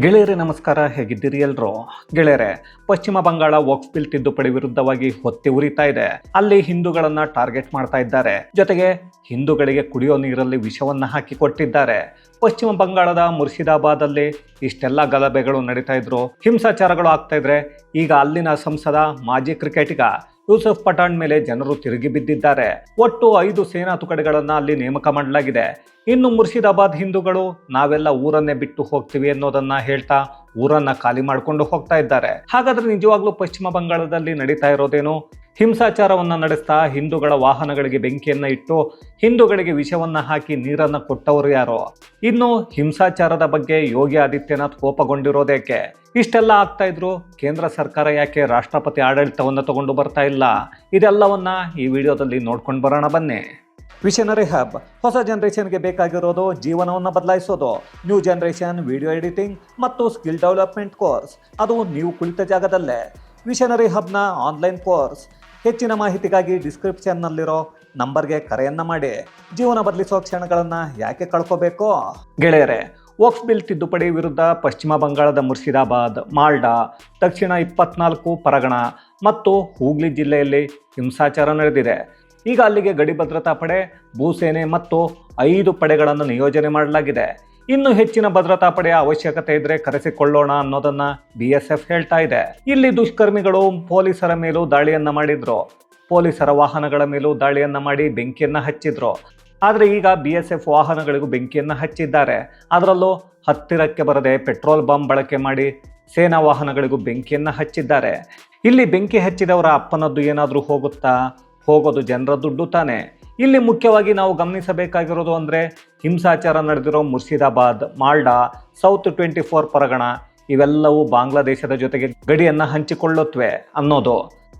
ಗೆಳೆಯರೇ, ನಮಸ್ಕಾರ. ಹೇಗಿದ್ದೀರಿ ಎಲ್ರು? ಗೆಳೆಯರೆ, ಪಶ್ಚಿಮ ಬಂಗಾಳ ವಕ್ಫ್ ಬಿಲ್ ತಿದ್ದುಪಡಿ ವಿರುದ್ಧವಾಗಿ ಹೊತ್ತಿ ಉರಿತಾ ಇದೆ. ಅಲ್ಲಿ ಹಿಂದೂಗಳನ್ನ ಟಾರ್ಗೆಟ್ ಮಾಡ್ತಾ ಇದ್ದಾರೆ. ಜೊತೆಗೆ ಹಿಂದೂಗಳಿಗೆ ಕುಡಿಯೋ ನೀರಲ್ಲಿ ವಿಷವನ್ನ ಹಾಕಿ ಕೊಟ್ಟಿದ್ದಾರೆ. ಪಶ್ಚಿಮ ಬಂಗಾಳದ ಮುರ್ಷಿದಾಬಾದ್ ಅಲ್ಲಿ ಇಷ್ಟೆಲ್ಲ ಗಲಭೆಗಳು ನಡೀತಾ ಇದ್ರು. ಹಿಂಸಾಚಾರಗಳು ಆಗ್ತಾ ಇದ್ರೆ ಈಗ ಅಲ್ಲಿನ ಸಂಸದ, ಮಾಜಿ ಕ್ರಿಕೆಟಿಗ ಯೂಸಫ್ ಪಠಾಣ್ ಮೇಲೆ ಜನರು ತಿರುಗಿ ಬಿದ್ದಿದ್ದಾರೆ. ಒಟ್ಟು ಐದು ಸೇನಾ ತುಕಡಿಗಳನ್ನ ಅಲ್ಲಿ ನೇಮಕ ಮಾಡಲಾಗಿದೆ. ಇನ್ನು ಮುರ್ಷಿದಾಬಾದ್ ಹಿಂದೂಗಳು ನಾವೆಲ್ಲ ಊರನ್ನೇ ಬಿಟ್ಟು ಹೋಗ್ತೀವಿ ಅನ್ನೋದನ್ನ ಹೇಳ್ತಾ ಊರನ್ನ ಖಾಲಿ ಮಾಡ್ಕೊಂಡು ಹೋಗ್ತಾ ಇದ್ದಾರೆ. ಹಾಗಾದ್ರೆ ನಿಜವಾಗ್ಲೂ ಪಶ್ಚಿಮ ಬಂಗಾಳದಲ್ಲಿ ನಡೀತಾ ಇರೋದೇನು? ಹಿಂಸಾಚಾರವನ್ನ ನಡೆಸ್ತಾ ಹಿಂದೂಗಳ ವಾಹನಗಳಿಗೆ ಬೆಂಕಿಯನ್ನು ಇಟ್ಟು ಹಿಂದೂಗಳಿಗೆ ವಿಷವನ್ನು ಹಾಕಿ ನೀರನ್ನು ಕೊಟ್ಟವರು ಯಾರು? ಇನ್ನು ಹಿಂಸಾಚಾರದ ಬಗ್ಗೆ ಯೋಗಿ ಆದಿತ್ಯನಾಥ್ ಕೋಪಗೊಂಡಿರೋದೇಕೆ? ಇಷ್ಟೆಲ್ಲ ಆಗ್ತಾ ಇದ್ರು ಕೇಂದ್ರ ಸರ್ಕಾರ ಯಾಕೆ ರಾಷ್ಟ್ರಪತಿ ಆಡಳಿತವನ್ನು ತಗೊಂಡು ಬರ್ತಾ ಇಲ್ಲ? ಇದೆಲ್ಲವನ್ನ ಈ ವಿಡಿಯೋದಲ್ಲಿ ನೋಡ್ಕೊಂಡು ಬರೋಣ ಬನ್ನಿ. ವಿಷನರಿ ಹಬ್ ಹೊಸ ಜನರೇಷನ್ಗೆ ಬೇಕಾಗಿರೋದು ಜೀವನವನ್ನು ಬದಲಾಯಿಸೋದು. ನ್ಯೂ ಜನರೇಷನ್ ವಿಡಿಯೋ ಎಡಿಟಿಂಗ್ ಮತ್ತು ಸ್ಕಿಲ್ ಡೆವಲಪ್ಮೆಂಟ್ ಕೋರ್ಸ್ ಅದು ನೀವು ಕುಳಿತ ಜಾಗದಲ್ಲೇ. ವಿಷನರಿ ಹಬ್ನ ಆನ್ಲೈನ್ ಕೋರ್ಸ್ ಹೆಚ್ಚಿನ ಮಾಹಿತಿಗಾಗಿ ಡಿಸ್ಕ್ರಿಪ್ಷನ್ನಲ್ಲಿರೋ ನಂಬರ್ಗೆ ಕರೆಯನ್ನ ಮಾಡಿ. ಜೀವನ ಬದಲಿಸೋ ಕ್ಷಣಗಳನ್ನು ಯಾಕೆ ಕಳ್ಕೋಬೇಕು? ಗೆಳೆಯರೆ, ವಕ್ಫ್ ಬಿಲ್ ತಿದ್ದುಪಡಿ ವಿರುದ್ಧ ಪಶ್ಚಿಮ ಬಂಗಾಳದ ಮುರ್ಷಿದಾಬಾದ್ ಮಾಲ್ಡಾ, ದಕ್ಷಿಣ ಇಪ್ಪತ್ನಾಲ್ಕು ಪರಗಣ ಮತ್ತು ಹೂಗ್ಲಿ ಜಿಲ್ಲೆಯಲ್ಲಿ ಹಿಂಸಾಚಾರ ನಡೆದಿದೆ. ಈಗ ಅಲ್ಲಿಗೆ ಗಡಿ ಭದ್ರತಾ ಪಡೆ, ಭೂಸೇನೆ ಮತ್ತು ಐದು ಪಡೆಗಳನ್ನು ನಿಯೋಜನೆ ಮಾಡಲಾಗಿದೆ. ಇನ್ನು ಹೆಚ್ಚಿನ ಭದ್ರತಾ ಪಡೆಯ ಅವಶ್ಯಕತೆ ಇದ್ರೆ ಕರೆಸಿಕೊಳ್ಳೋಣ ಅನ್ನೋದನ್ನ ಬಿ ಎಸ್ ಎಫ್ ಹೇಳ್ತಾ ಇದೆ. ಇಲ್ಲಿ ದುಷ್ಕರ್ಮಿಗಳು ಪೊಲೀಸರ ಮೇಲೂ ದಾಳಿಯನ್ನ ಮಾಡಿದ್ರು. ಪೊಲೀಸರ ವಾಹನಗಳ ಮೇಲೂ ದಾಳಿಯನ್ನ ಮಾಡಿ ಬೆಂಕಿಯನ್ನ ಹಚ್ಚಿದ್ರು. ಆದರೆ ಈಗ ಬಿ ಎಸ್ ಎಫ್ ವಾಹನಗಳಿಗೂ ಬೆಂಕಿಯನ್ನ ಹಚ್ಚಿದ್ದಾರೆ. ಅದರಲ್ಲೂ ಹತ್ತಿರಕ್ಕೆ ಬರದೆ ಪೆಟ್ರೋಲ್ ಬಾಂಬ್ ಬಳಕೆ ಮಾಡಿ ಸೇನಾ ವಾಹನಗಳಿಗೂ ಬೆಂಕಿಯನ್ನ ಹಚ್ಚಿದ್ದಾರೆ. ಇಲ್ಲಿ ಬೆಂಕಿ ಹಚ್ಚಿದವರ ಅಪ್ಪನದ್ದು ಏನಾದರೂ ಹೋಗುತ್ತಾ? ಹೋಗೋದು ಜನರ ದುಡ್ಡು ತಾನೆ. ಇಲ್ಲಿ ಮುಖ್ಯವಾಗಿ ನಾವು ಗಮನಿಸಬೇಕಾಗಿರೋದು ಅಂದರೆ ಹಿಂಸಾಚಾರ ನಡೆದಿರೋ Murshidabad, Malda, south twenty four Pargana, ಇವೆಲ್ಲವೂ ಬಾಂಗ್ಲಾದೇಶದ ಜೊತೆಗೆ ಗಡಿಯನ್ನು ಹಂಚಿಕೊಳ್ಳುತ್ತವೆ ಅನ್ನೋದು.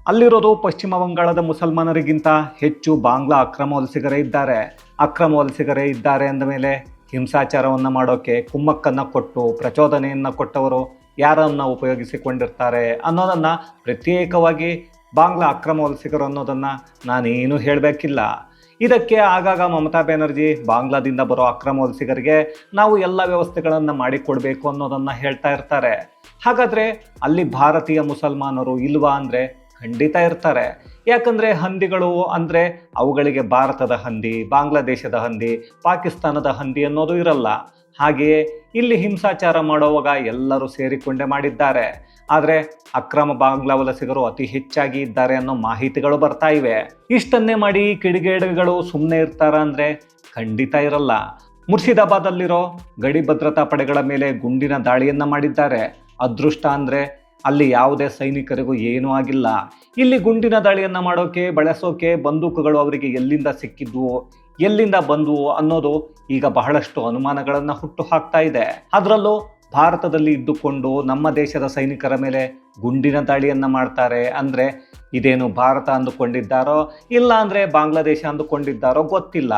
ಅಲ್ಲಿರೋದು ಪಶ್ಚಿಮ ಬಂಗಾಳದ ಮುಸಲ್ಮಾನರಿಗಿಂತ ಹೆಚ್ಚು ಬಾಂಗ್ಲಾ ಅಕ್ರಮ ವಲಸಿಗರೇ ಇದ್ದಾರೆ. ಅಕ್ರಮ ವಲಸಿಗರೇ ಇದ್ದಾರೆ ಅಂದ ಮೇಲೆ ಹಿಂಸಾಚಾರವನ್ನು ಮಾಡೋಕ್ಕೆ ಕುಮ್ಮಕ್ಕನ್ನು ಕೊಟ್ಟು ಪ್ರಚೋದನೆಯನ್ನು ಕೊಟ್ಟವರು ಯಾರನ್ನು ಉಪಯೋಗಿಸಿಕೊಂಡಿರ್ತಾರೆ ಅನ್ನೋದನ್ನು ಪ್ರತ್ಯೇಕವಾಗಿ ಬಾಂಗ್ಲಾ ಅಕ್ರಮ ವಲಸಿಗರು ಅನ್ನೋದನ್ನು ನಾನೇನು ಹೇಳಬೇಕಿಲ್ಲ. ಇದಕ್ಕೆ ಆಗಾಗ ಮಮತಾ ಬ್ಯಾನರ್ಜಿ ಬಾಂಗ್ಲಾದಿಂದ ಬರೋ ಅಕ್ರಮ ವಲಸಿಗರಿಗೆ ನಾವು ಎಲ್ಲ ವ್ಯವಸ್ಥೆಗಳನ್ನು ಮಾಡಿಕೊಡ್ಬೇಕು ಅನ್ನೋದನ್ನ ಹೇಳ್ತಾ ಇರ್ತಾರೆ. ಹಾಗಾದ್ರೆ ಅಲ್ಲಿ ಭಾರತೀಯ ಮುಸಲ್ಮಾನರು ಇಲ್ವಾ ಅಂದ್ರೆ ಖಂಡಿತ ಇರ್ತಾರೆ. ಯಾಕಂದ್ರೆ ಹಂದಿಗಳು ಅಂದ್ರೆ ಅವುಗಳಿಗೆ ಭಾರತದ ಹಂದಿ, ಬಾಂಗ್ಲಾದೇಶದ ಹಂದಿ, ಪಾಕಿಸ್ತಾನದ ಹಂದಿ ಅನ್ನೋದು ಇರಲ್ಲ. ಹಾಗೆಯೇ ಇಲ್ಲಿ ಹಿಂಸಾಚಾರ ಮಾಡುವಾಗ ಎಲ್ಲರೂ ಸೇರಿಕೊಂಡೇ ಮಾಡಿದ್ದಾರೆ. ಆದರೆ ಅಕ್ರಮ ಬಾಂಗ್ಲಾ ವಲಸಿಗರು ಅತಿ ಹೆಚ್ಚಾಗಿ ಇದ್ದಾರೆ ಅನ್ನೋ ಮಾಹಿತಿಗಳು ಬರ್ತಾ ಇವೆ. ಇಷ್ಟನ್ನೇ ಮಾಡಿ ಕಿಡಿಗೇಡಿಗಳು ಸುಮ್ಮನೆ ಇರ್ತಾರ ಅಂದರೆ ಖಂಡಿತ ಇರಲ್ಲ. ಮುರ್ಷಿದಾಬಾದಲ್ಲಿರೋ ಗಡಿ ಭದ್ರತಾ ಪಡೆಗಳ ಮೇಲೆ ಗುಂಡಿನ ದಾಳಿಯನ್ನು ಮಾಡಿದ್ದಾರೆ. ಅದೃಷ್ಟ ಅಂದರೆ ಅಲ್ಲಿ ಯಾವುದೇ ಸೈನಿಕರಿಗೂ ಏನೂ ಆಗಿಲ್ಲ. ಇಲ್ಲಿ ಗುಂಡಿನ ದಾಳಿಯನ್ನು ಮಾಡೋಕೆ, ಬಳಸೋಕೆ ಬಂದೂಕುಗಳು ಅವರಿಗೆ ಎಲ್ಲಿಂದ ಸಿಕ್ಕಿದ್ವು ಎಲ್ಲಿಂದ ಬಂದವು ಅನ್ನೋದು ಈಗ ಬಹಳಷ್ಟು ಅನುಮಾನಗಳನ್ನು ಹುಟ್ಟು ಹಾಕ್ತಾ ಇದೆ. ಅದರಲ್ಲೂ ಭಾರತದಲ್ಲಿ ಇದ್ದುಕೊಂಡು ನಮ್ಮ ದೇಶದ ಸೈನಿಕರ ಮೇಲೆ ಗುಂಡಿನ ದಾಳಿಯನ್ನು ಮಾಡ್ತಾರೆ. ಅಂದ್ರೆ ಇದೇನು ಭಾರತ ಅಂದುಕೊಂಡಿದ್ದಾರೋ, ಇಲ್ಲ ಅಂದ್ರೆ ಬಾಂಗ್ಲಾದೇಶ ಅಂದುಕೊಂಡಿದ್ದಾರೋ ಗೊತ್ತಿಲ್ಲ.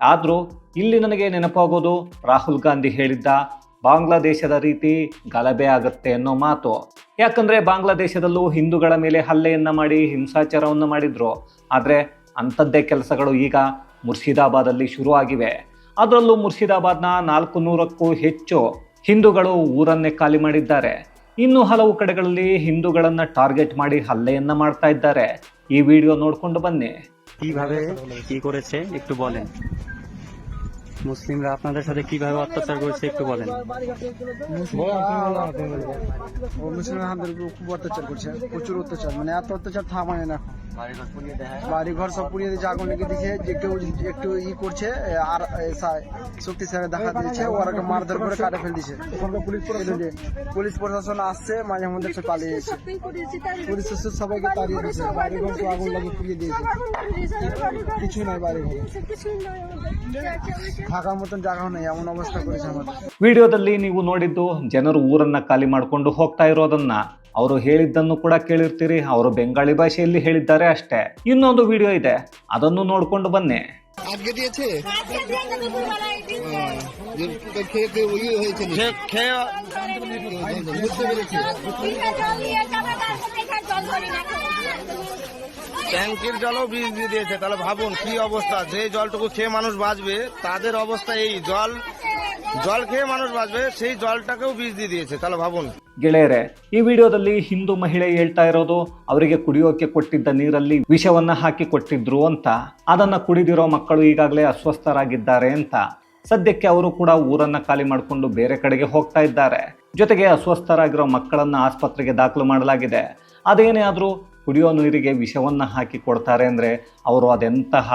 ಆದರೂ ಇಲ್ಲಿ ನನಗೆ ನೆನಪಾಗೋದು ರಾಹುಲ್ ಗಾಂಧಿ ಹೇಳಿದ್ದ, ಬಾಂಗ್ಲಾದೇಶದ ರೀತಿ ಗಲಭೆ ಆಗುತ್ತೆ ಅನ್ನೋ ಮಾತು. ಯಾಕಂದ್ರೆ ಬಾಂಗ್ಲಾದೇಶದಲ್ಲೂ ಹಿಂದೂಗಳ ಮೇಲೆ ಹಲ್ಲೆಯನ್ನ ಮಾಡಿ ಹಿಂಸಾಚಾರವನ್ನು ಮಾಡಿದರು. ಆದರೆ ಅಂಥದ್ದೇ ಕೆಲಸಗಳು ಈಗ ಮುರ್ಷಿದಾಬಾದಲ್ಲಿ ಶುರು ಆಗಿವೆ ಅದರಲ್ಲೂ ಮುರ್ಷಿದಾಬಾದ್ನ ನಾಲ್ಕು ನೂರಕ್ಕೂ ಹೆಚ್ಚು ಹಿಂದೂಗಳು ಊರನ್ನೇ ಖಾಲಿ ಮಾಡಿದ್ದಾರೆ ಇನ್ನು ಹಲವು ಕಡೆಗಳಲ್ಲಿ ಹಿಂದೂಗಳನ್ನ ಟಾರ್ಗೆಟ್ ಮಾಡಿ ಹಲ್ಲೆಯನ್ನ ಮಾಡ್ತಾ ಇದ್ದಾರೆ ಈ ವಿಡಿಯೋ ನೋಡ್ಕೊಂಡು ಬನ್ನಿ কিভাবে কি করেছে একটু বলেন মুসলিমরা আপনাদের সাথে কীভাবে অত্যাচার করেছে একটু বলেন। ও মুসলিম আমাদের খুব অত্যাচার করছে প্রচুর অত্যাচার মানে এত অত্যাচার থামায় না। বাড়ি ঘর সব পুড়িয়ে দিয়েছে আগুন লেগে দিয়েছে যে কেউ একটু ই করছে আর এ, সা- শক্তিশালী দেখা দিয়েছে ওরা মারধর করে কাটে ফেল দিয়েছে। পুলিশ প্রশাসন আসছে মাঝে মধ্যে সে পালিয়ে যাচ্ছে পুলিশ সবাইকে তাড়িয়ে দিয়েছে বাড়ি ঘর সব আগুন লাগিয়ে পুড়িয়ে দিয়েছে। কিছু নাই বাড়ি ঘরে থাকার মতন জায়গাও নেই এমন অবস্থা করেছে আমাদের ವಿಡಿಯೋದಲ್ಲಿ ನೀವು ನೋಡಿದ್ದು ಜನರು ಊರನ್ನ ಖಾಲಿ ಮಾಡಿಕೊಂಡು ಹೋಗ್ತಾ ಇರೋದನ್ನ ಅವರು ಹೇಳಿದ್ದನ್ನು ಕೂಡ ಕೇಳಿರ್ತೀರಿ ಅವರು ಬೆಂಗಾಳಿ ಭಾಷೆಯಲ್ಲಿ ಹೇಳಿದ್ದಾರೆ ಅಷ್ಟೇ ಇನ್ನೊಂದು ವಿಡಿಯೋ ಇದೆ ಅದನ್ನು ನೋಡ್ಕೊಂಡು ಬನ್ನಿ আজকে দিয়েছে? খেয়ে। খেয়ে ওই হয়েছে? বুঝতে পেরেছি ট্যাঙ্কির জলও বীজ দিয়ে দিয়েছে। তাহলে ভাবুন কি অবস্থা। যে জলটুকু খেয়ে মানুষ বাঁচবে তাদের অবস্থা এই। জল জল খেয়ে মানুষ বাঁচবে সেই জলটাকেও বীজ দিয়ে দিয়েছে তাহলে ভাবুন ಗೆಳೆಯರೆ ಈ ವಿಡಿಯೋದಲ್ಲಿ ಹಿಂದೂ ಮಹಿಳೆ ಹೇಳ್ತಾ ಇರೋದು ಅವರಿಗೆ ಕುಡಿಯೋಕೆ ಕೊಟ್ಟಿದ್ದ ನೀರಲ್ಲಿ ವಿಷವನ್ನ ಹಾಕಿ ಕೊಟ್ಟಿದ್ರು ಅಂತ ಅದನ್ನ ಕುಡಿದಿರೋ ಮಕ್ಕಳು ಈಗಾಗಲೇ ಅಸ್ವಸ್ಥರಾಗಿದ್ದಾರೆ ಅಂತ ಸದ್ಯಕ್ಕೆ ಅವರು ಕೂಡ ಊರನ್ನ ಖಾಲಿ ಮಾಡಿಕೊಂಡು ಬೇರೆ ಕಡೆಗೆ ಹೋಗ್ತಾ ಇದ್ದಾರೆ ಜೊತೆಗೆ ಅಸ್ವಸ್ಥರಾಗಿರೋ ಮಕ್ಕಳನ್ನ ಆಸ್ಪತ್ರೆಗೆ ದಾಖಲು ಮಾಡಲಾಗಿದೆ ಅದೇನೇ ಆದರೂ ಕುಡಿಯೋ ನೀರಿಗೆ ವಿಷವನ್ನ ಹಾಕಿ ಕೊಡ್ತಾರೆ ಅಂದ್ರೆ ಅವರು ಅದೆಂತಹ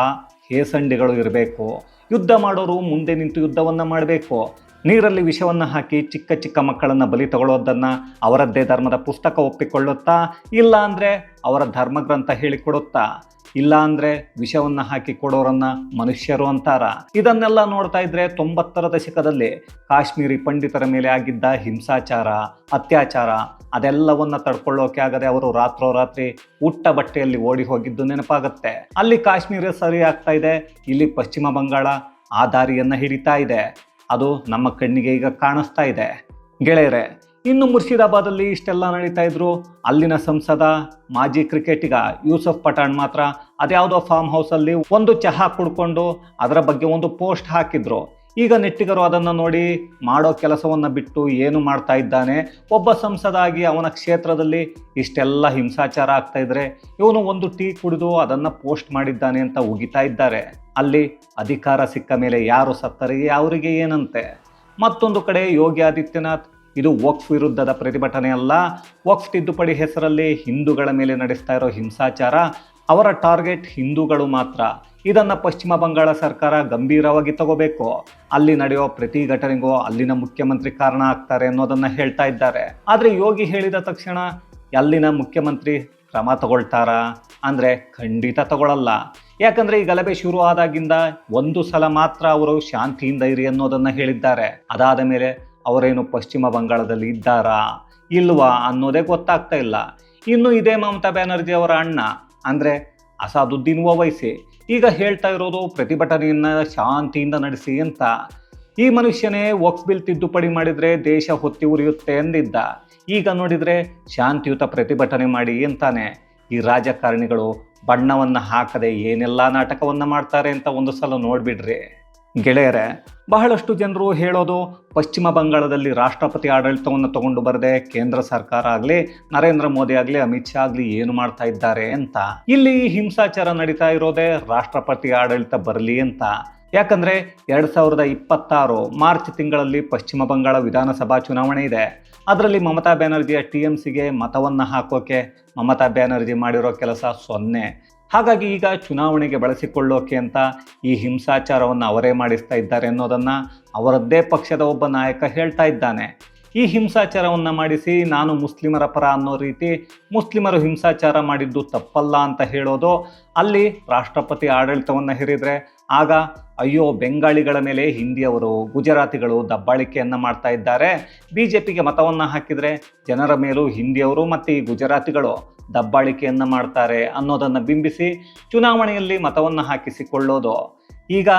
ಹೇಸಂಡಿಗಳು ಇರಬೇಕು ಯುದ್ಧ ಮಾಡೋರು ಮುಂದೆ ನಿಂತು ಯುದ್ಧವನ್ನು ಮಾಡಬೇಕು. ನೀರಲ್ಲಿ ವಿಷವನ್ನು ಹಾಕಿ ಚಿಕ್ಕ ಚಿಕ್ಕ ಮಕ್ಕಳನ್ನು ಬಲಿ ತಗೊಳ್ಳೋದನ್ನು ಅವರದ್ದೇ ಧರ್ಮದ ಪುಸ್ತಕ ಒಪ್ಪಿಕೊಳ್ಳುತ್ತಾ, ಇಲ್ಲ ಅಂದರೆ ಅವರ ಧರ್ಮಗ್ರಂಥ ಹೇಳಿಕೊಡುತ್ತಾ. ಇಲ್ಲ ಅಂದ್ರೆ ವಿಷವನ್ನ ಹಾಕಿ ಕೊಡೋರನ್ನ ಮನುಷ್ಯರು ಅಂತಾರ. ಇದನ್ನೆಲ್ಲ ನೋಡ್ತಾ ಇದ್ರೆ ತೊಂಬತ್ತರ ದಶಕದಲ್ಲಿ ಕಾಶ್ಮೀರಿ ಪಂಡಿತರ ಮೇಲೆ ಆಗಿದ್ದ ಹಿಂಸಾಚಾರ, ಅತ್ಯಾಚಾರ, ಅದೆಲ್ಲವನ್ನ ತಡ್ಕೊಳ್ಳೋಕೆ ಆಗದೆ ಅವರು ರಾತ್ರೋರಾತ್ರಿ ಉಟ್ಟ ಬಟ್ಟೆಯಲ್ಲಿ ಓಡಿ ಹೋಗಿದ್ದು ನೆನಪಾಗುತ್ತೆ. ಅಲ್ಲಿ ಕಾಶ್ಮೀರ ಸರಿ ಆಗ್ತಾ ಇದೆ, ಇಲ್ಲಿ ಪಶ್ಚಿಮ ಬಂಗಾಳ ಆ ದಾರಿಯನ್ನ ಹಿಡಿತಾ ಇದೆ. ಅದು ನಮ್ಮ ಕಣ್ಣಿಗೆ ಈಗ ಕಾಣಿಸ್ತಾ ಇದೆ. ಗೆಳೆಯರೆ ಇನ್ನು ಮುರ್ಷಿದಾಬಾದಲ್ಲಿ ಇಷ್ಟೆಲ್ಲ ನಡೀತಾ ಇದ್ರು. ಅಲ್ಲಿನ ಸಂಸದ, ಮಾಜಿ ಕ್ರಿಕೆಟಿಗ ಯೂಸಫ್ ಪಠಾಣ್ ಮಾತ್ರ ಅದ್ಯಾವುದೋ ಫಾರ್ಮ್ ಹೌಸಲ್ಲಿ ಒಂದು ಚಹಾ ಕುಡ್ಕೊಂಡು ಅದರ ಬಗ್ಗೆ ಒಂದು ಪೋಸ್ಟ್ ಹಾಕಿದ್ರು. ಈಗ ನೆಟ್ಟಿಗರು ಅದನ್ನು ನೋಡಿ ಮಾಡೋ ಕೆಲಸವನ್ನು ಬಿಟ್ಟು ಏನು ಮಾಡ್ತಾ ಇದ್ದಾನೆ? ಒಬ್ಬ ಸಂಸದ ಆಗಿ ಅವನ ಕ್ಷೇತ್ರದಲ್ಲಿ ಇಷ್ಟೆಲ್ಲ ಹಿಂಸಾಚಾರ ಆಗ್ತಾ ಇದ್ರೆ ಇವನು ಒಂದು ಟೀ ಕುಡಿದು ಅದನ್ನು ಪೋಸ್ಟ್ ಮಾಡಿದ್ದಾನೆ ಅಂತ ಉಗಿತಾ ಇದ್ದಾರೆ. ಅಲ್ಲಿ ಅಧಿಕಾರ ಸಿಕ್ಕ ಮೇಲೆ ಯಾರು ಸತ್ತರಿಗೆ ಅವರಿಗೆ ಏನಂತೆ? ಮತ್ತೊಂದು ಕಡೆ ಯೋಗಿ ಆದಿತ್ಯನಾಥ್ ಇದು ವಕ್ಫ್ ವಿರುದ್ಧದ ಪ್ರತಿಭಟನೆ ಅಲ್ಲ ವಕ್ಫ್ ತಿದ್ದುಪಡಿ ಹೆಸರಲ್ಲಿ ಹಿಂದೂಗಳ ಮೇಲೆ ನಡೆಸ್ತಾ ಇರೋ ಹಿಂಸಾಚಾರ, ಅವರ ಟಾರ್ಗೆಟ್ ಹಿಂದೂಗಳು ಮಾತ್ರ. ಇದನ್ನು ಪಶ್ಚಿಮ ಬಂಗಾಳ ಸರ್ಕಾರ ಗಂಭೀರವಾಗಿ ತಗೋಬೇಕು. ಅಲ್ಲಿ ನಡೆಯೋ ಪ್ರತಿ ಘಟನೆಗೂ ಅಲ್ಲಿನ ಮುಖ್ಯಮಂತ್ರಿ ಕಾರಣ ಆಗ್ತಾರೆ ಅನ್ನೋದನ್ನು ಹೇಳ್ತಾ ಇದ್ದಾರೆ. ಆದರೆ ಯೋಗಿ ಹೇಳಿದ ತಕ್ಷಣ ಅಲ್ಲಿನ ಮುಖ್ಯಮಂತ್ರಿ ಕ್ರಮ ತಗೊಳ್ತಾರಾ? ಅಂದರೆ ಖಂಡಿತ ತಗೊಳ್ಳಲ್ಲ ಯಾಕಂದ್ರೆ ಈ ಗಲಭೆ ಶುರು ಆದಾಗಿಂದ ಒಂದು ಸಲ ಮಾತ್ರ ಅವರು ಶಾಂತಿಯಿಂದ ಇರಿ ಅನ್ನೋದನ್ನ ಹೇಳಿದ್ದಾರೆ. ಅದಾದ ಮೇಲೆ ಅವರೇನು ಪಶ್ಚಿಮ ಬಂಗಾಳದಲ್ಲಿ ಇದ್ದಾರಾ ಇಲ್ವಾ ಅನ್ನೋದೇ ಗೊತ್ತಾಗ್ತಾ ಇಲ್ಲ. ಇನ್ನು ಇದೇ ಮಮತಾ ಬ್ಯಾನರ್ಜಿ ಅವರ ಅಣ್ಣ, ಅಂದರೆ ಅಸಾದುದ್ದೀನ್ ಓವೈಸಿ, ಈಗ ಹೇಳ್ತಾ ಇರೋದು ಪ್ರತಿಭಟನೆಯನ್ನು ಶಾಂತಿಯಿಂದ ನಡೆಸಿ ಅಂತ. ಈ ಮನುಷ್ಯನೇ ವಕ್ಸ್ ಬಿಲ್ ತಿದ್ದುಪಡಿ ಮಾಡಿದರೆ ದೇಶ ಹೊತ್ತಿ ಉರಿಯುತ್ತೆ ಎಂದಿದ್ದ. ಈಗ ನೋಡಿದರೆ ಶಾಂತಿಯುತ ಪ್ರತಿಭಟನೆ ಮಾಡಿ ಅಂತಾನೆ. ಈ ರಾಜಕಾರಣಿಗಳು ಬಣ್ಣವನ್ನು ಹಾಕದೆ ಏನೆಲ್ಲ ನಾಟಕವನ್ನು ಮಾಡ್ತಾರೆ ಅಂತ ಒಂದು ಸಲ ನೋಡ್ಬಿಡ್ರಿ. ಗೆಳೆಯರೆ, ಬಹಳಷ್ಟು ಜನರು ಹೇಳೋದು ಪಶ್ಚಿಮ ಬಂಗಾಳದಲ್ಲಿ ರಾಷ್ಟ್ರಪತಿ ಆಡಳಿತವನ್ನು ತಗೊಂಡು ಬರದೆ ಕೇಂದ್ರ ಸರ್ಕಾರ ಆಗಲಿ, ನರೇಂದ್ರ ಮೋದಿ ಆಗಲಿ, ಅಮಿತ್ ಶಾ ಆಗಲಿ ಏನು ಮಾಡ್ತಾ ಇದ್ದಾರೆ ಅಂತ. ಇಲ್ಲಿ ಹಿಂಸಾಚಾರ ನಡೀತಾ ಇರೋದೇ ರಾಷ್ಟ್ರಪತಿ ಆಡಳಿತ ಬರಲಿ ಅಂತ. ಯಾಕಂದ್ರೆ ಎರಡ್ ಸಾವಿರದ ಇಪ್ಪತ್ತಾರು ಮಾರ್ಚ್ ತಿಂಗಳಲ್ಲಿ ಪಶ್ಚಿಮ ಬಂಗಾಳ ವಿಧಾನಸಭಾ ಚುನಾವಣೆ ಇದೆ. ಅದರಲ್ಲಿ ಮಮತಾ ಬ್ಯಾನರ್ಜಿಯ ಟಿ ಎಂ ಸಿಗೆ ಮತವನ್ನು ಹಾಕೋಕೆ ಮಮತಾ ಬ್ಯಾನರ್ಜಿ ಮಾಡಿರೋ ಕೆಲಸ ಸೊನ್ನೆ. ಹಾಗಾಗಿ ಈಗ ಚುನಾವಣೆಗೆ ಬಳಸಿಕೊಳ್ಳೋಕೆ ಅಂತ ಈ ಹಿಂಸಾಚಾರವನ್ನು ಅವರೇ ಮಾಡಿಸ್ತಾ ಇದ್ದಾರೆ ಅನ್ನೋದನ್ನು ಅವರದ್ದೇ ಪಕ್ಷದ ಒಬ್ಬ ನಾಯಕ ಹೇಳ್ತಾ ಇದ್ದಾನೆ. ಈ ಹಿಂಸಾಚಾರವನ್ನು ಮಾಡಿಸಿ ನಾನು ಮುಸ್ಲಿಮರ ಪರ ಅನ್ನೋ ರೀತಿ ಮುಸ್ಲಿಮರು ಹಿಂಸಾಚಾರ ಮಾಡಿದ್ದು ತಪ್ಪಲ್ಲ ಅಂತ ಹೇಳೋದು ಅಲ್ಲಿ ರಾಷ್ಟ್ರಪತಿ ಆಡಳಿತವನ್ನು ಹೇರಿದರೆ ಆಗ ಅಯ್ಯೋ, ಬೆಂಗಾಳಿಗಳ ಮೇಲೆ ಹಿಂದಿಯವರು, ಗುಜರಾತಿಗಳು ದಬ್ಬಾಳಿಕೆಯನ್ನು ಮಾಡ್ತಾ ಇದ್ದಾರೆ. ಬಿ ಜೆ ಪಿಗೆ ಮತವನ್ನು ಹಾಕಿದರೆ ಜನರ ಮೇಲೂ ಹಿಂದಿಯವರು ಮತ್ತು ಈ ಗುಜರಾತಿಗಳು ದಬ್ಬಾಳಿಕೆಯನ್ನು ಮಾಡ್ತಾರೆ ಅನ್ನೋದನ್ನು ಬಿಂಬಿಸಿ ಚುನಾವಣೆಯಲ್ಲಿ ಮತವನ್ನು ಹಾಕಿಸಿಕೊಳ್ಳೋದು. ಈಗ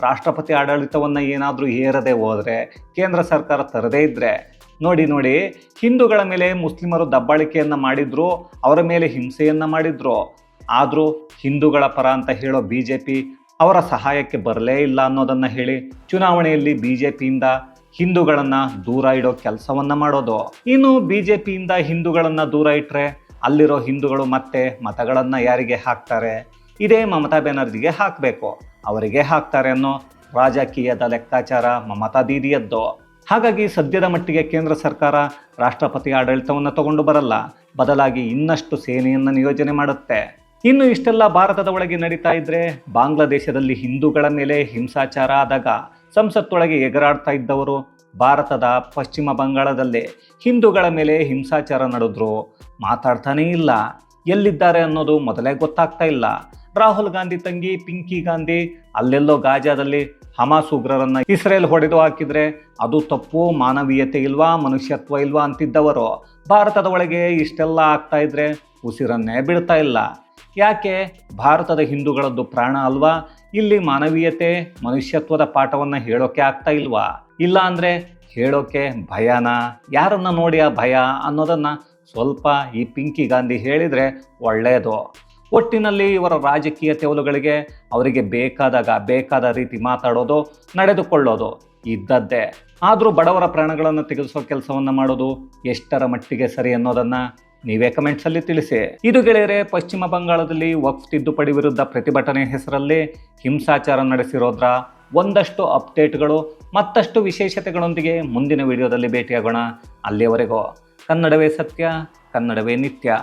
ರಾಷ್ಟ್ರಪತಿ ಆಡಳಿತವನ್ನು ಏನಾದರೂ ಏರದೆ ಹೋದರೆ, ಕೇಂದ್ರ ಸರ್ಕಾರ ತರದೇ ಇದ್ದರೆ ನೋಡಿ ನೋಡಿ, ಹಿಂದೂಗಳ ಮೇಲೆ ಮುಸ್ಲಿಮರು ದಬ್ಬಾಳಿಕೆಯನ್ನು ಮಾಡಿದ್ರು, ಅವರ ಮೇಲೆ ಹಿಂಸೆಯನ್ನು ಮಾಡಿದ್ರು. ಆದರೂ ಹಿಂದೂಗಳ ಪರ ಅಂತ ಹೇಳೋ ಬಿ ಜೆ ಪಿ ಅವರ ಸಹಾಯಕ್ಕೆ ಬರಲೇ ಇಲ್ಲ ಅನ್ನೋದನ್ನು ಹೇಳಿ ಚುನಾವಣೆಯಲ್ಲಿ ಬಿ ಜೆ ಪಿಯಿಂದ ಹಿಂದೂಗಳನ್ನು ದೂರ ಇಡೋ ಕೆಲಸವನ್ನು ಮಾಡೋದು. ಇನ್ನು ಬಿ ಜೆ ಪಿಯಿಂದ ಹಿಂದೂಗಳನ್ನು ದೂರ ಇಟ್ಟರೆ ಅಲ್ಲಿರೋ ಹಿಂದೂಗಳು ಮತ್ತೆ ಮತಗಳನ್ನು ಯಾರಿಗೆ ಹಾಕ್ತಾರೆ? ಇದೇ ಮಮತಾ ಬ್ಯಾನರ್ಜಿಗೆ ಹಾಕಬೇಕು. ಅವರಿಗೆ ಹಾಕ್ತಾರೆ ಅನ್ನೋ ರಾಜಕೀಯದ ಲೆಕ್ಕಾಚಾರ ಮಮತಾ ದೀದಿಯದ್ದು. ಹಾಗಾಗಿ ಸದ್ಯದ ಮಟ್ಟಿಗೆ ಕೇಂದ್ರ ಸರ್ಕಾರ ರಾಷ್ಟ್ರಪತಿ ಆಡಳಿತವನ್ನು ತಗೊಂಡು ಬರಲ್ಲ. ಬದಲಾಗಿ ಇನ್ನಷ್ಟು ಸೇನೆಯನ್ನು ನಿಯೋಜನೆ ಮಾಡುತ್ತೆ. ಇನ್ನು ಇಷ್ಟೆಲ್ಲ ಭಾರತದ ಒಳಗೆ ನಡೀತಾ ಇದ್ರೆ ಬಾಂಗ್ಲಾದೇಶದಲ್ಲಿ ಹಿಂದೂಗಳ ಮೇಲೆ ಹಿಂಸಾಚಾರ ಆದಾಗ ಸಂಸತ್ತೊಳಗೆ ಎಗರಾಡ್ತಾ ಇದ್ದವರು ಭಾರತದ ಪಶ್ಚಿಮ ಬಂಗಾಳದಲ್ಲಿ ಹಿಂದೂಗಳ ಮೇಲೆ ಹಿಂಸಾಚಾರ ನಡೆದ್ರು. ಮಾತಾಡ್ತಾನೇ ಇಲ್ಲ. ಎಲ್ಲಿದ್ದಾರೆ ಅನ್ನೋದು ಮೊದಲೇ ಗೊತ್ತಾಗ್ತಾ ಇಲ್ಲ. ರಾಹುಲ್ ಗಾಂಧಿ ತಂಗಿ ಪಿಂಕಿ ಗಾಂಧಿ ಅಲ್ಲೆಲ್ಲೋ ಗಾಜಾದಲ್ಲಿ ಹಮಾಸ್ ಉಗ್ರರನ್ನ ಇಸ್ರೇಲ್ ಹೊಡೆದು ಹಾಕಿದ್ರೆ ಅದು ತಪ್ಪು, ಮಾನವೀಯತೆ ಇಲ್ವಾ, ಮನುಷ್ಯತ್ವ ಇಲ್ವಾ ಅಂತಿದ್ದವರು. ಭಾರತದ ಒಳಗೆ ಇಷ್ಟೆಲ್ಲ ಆಗ್ತಾ ಇದ್ರೆ ಉಸಿರನ್ನೇ ಬಿಡ್ತಾ ಇಲ್ಲ. ಯಾಕೆ ಭಾರತದ ಹಿಂದೂಗಳದ್ದು ಪ್ರಾಣ ಅಲ್ವಾ? ಇಲ್ಲಿ ಮಾನವೀಯತೆ, ಮನುಷ್ಯತ್ವದ ಪಾಠವನ್ನು ಹೇಳೋಕೆ ಆಗ್ತಾ ಇಲ್ವಾ? ಇಲ್ಲ ಅಂದರೆ ಹೇಳೋಕೆ ಭಯನ? ಯಾರನ್ನು ನೋಡಿ ಆ ಭಯ ಅನ್ನೋದನ್ನು ಸ್ವಲ್ಪ ಈ ಪಿಂಕಿ ಗಾಂಧಿ ಹೇಳಿದರೆ ಒಳ್ಳೆಯದು ಒಟ್ಟಿನಲ್ಲಿ ಇವರ ರಾಜಕೀಯ ತೆವಲುಗಳಿಗೆ ಅವರಿಗೆ ಬೇಕಾದಾಗ ಬೇಕಾದ ರೀತಿ ಮಾತಾಡೋದು, ನಡೆದುಕೊಳ್ಳೋದು ಇದ್ದದ್ದೇ. ಆದರೂ ಬಡವರ ಪ್ರಾಣಗಳನ್ನು ತೆಗೆಸುವ ಕೆಲಸವನ್ನು ಮಾಡೋದು ಎಷ್ಟರ ಮಟ್ಟಿಗೆ ಸರಿ ಅನ್ನೋದನ್ನ ನೀವೇ ಕಮೆಂಟ್ಸ್ ಅಲ್ಲಿ ತಿಳಿಸಿ. ಇದು ಗೆಳೆಯರೆ, ಪಶ್ಚಿಮ ಬಂಗಾಳದಲ್ಲಿ ವಕ್ಫ್ ತಿದ್ದುಪಡಿ ವಿರುದ್ಧ ಪ್ರತಿಭಟನೆ ಹೆಸರಲ್ಲಿ ಹಿಂಸಾಚಾರ ನಡೆಸಿರೋದ್ರ? ಒಂದಷ್ಟು ಅಪ್ಡೇಟ್ಗಳು, ಮತ್ತಷ್ಟು ವಿಶೇಷತೆಗಳೊಂದಿಗೆ ಮುಂದಿನ ವಿಡಿಯೋದಲ್ಲಿ ಭೇಟಿಯಾಗೋಣ. ಅಲ್ಲಿಯವರೆಗೂ ಕನ್ನಡವೇ ಸತ್ಯ, ಕನ್ನಡವೇ ನಿತ್ಯ.